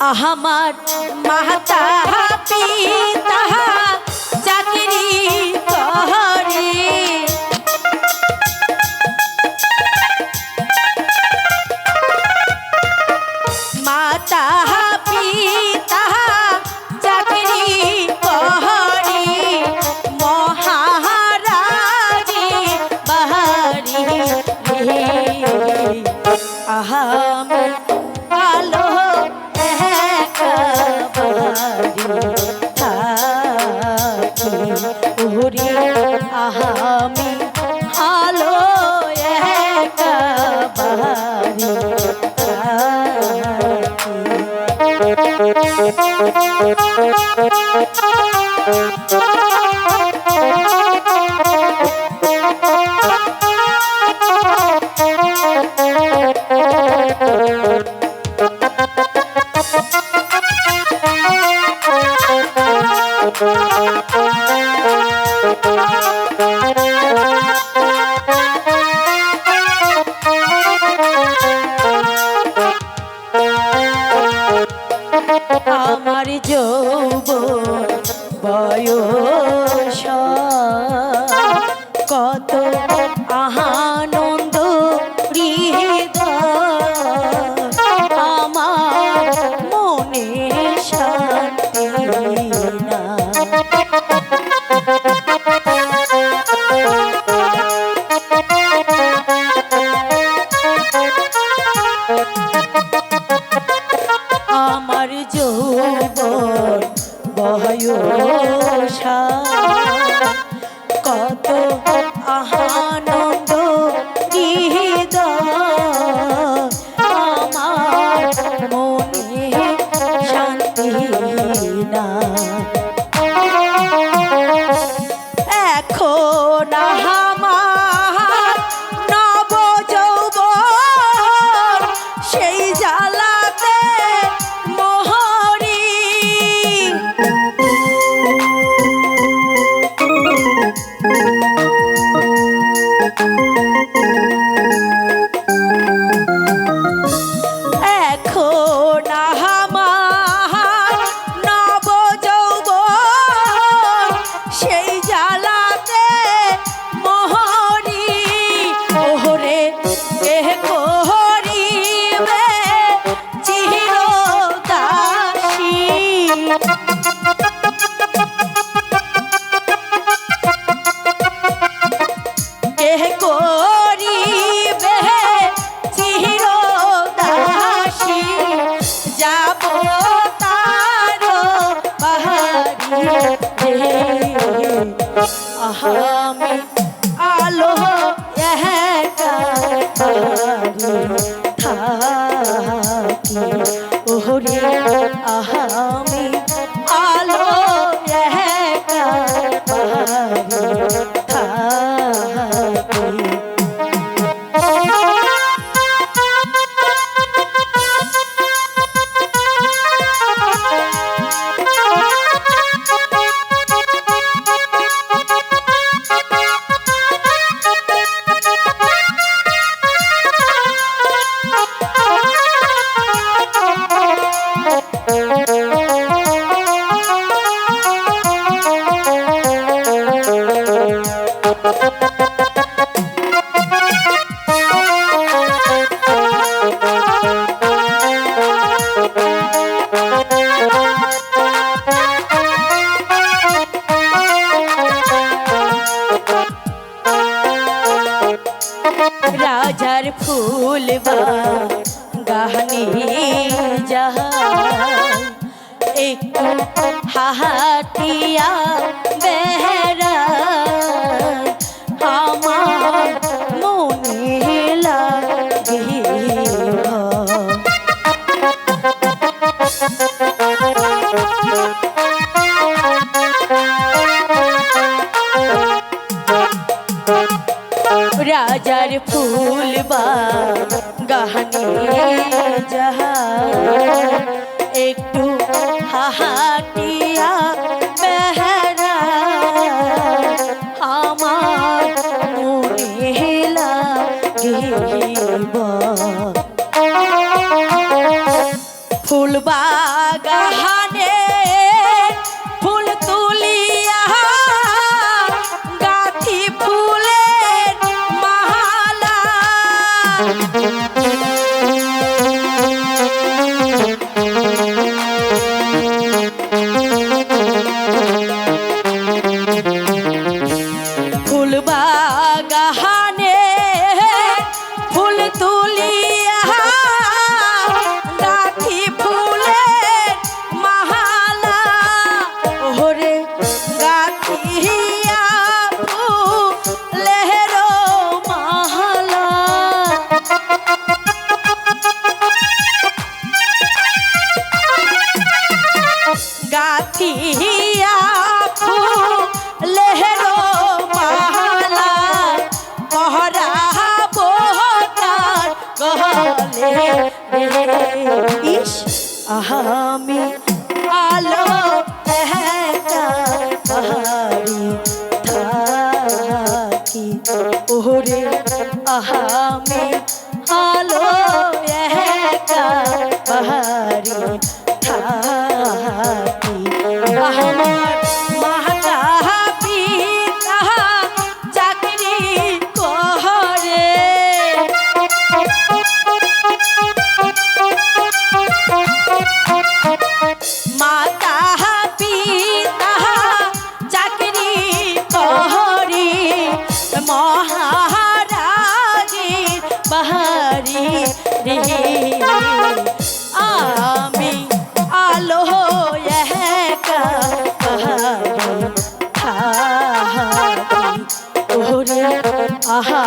আহামার মাতা পিতা চাকরি করে মাতা পিতা চাকরি করে মহারাজি বাহারি। রে আমার কত হৃদয় আমার মনে শান্তি না। আমার যৌবন বয়সা কত আনন্দ হৃদয়। আমার মনে শান্তি না এখন আমার নব যৌবন সেই আহামি আলো থাকি ওরে আহামি রাজার ফুল গাহনি যাহাই একটু হাহাটিয়া বেড়াই আমার মনে লাগে ভয়। রাজার ফুল গাহনি যাহা একটু হাহাটিয়া কলে ইস আমি আলো পাহাড়ি থাকি। ওরে আহামি আলো পাহাড়ি আহা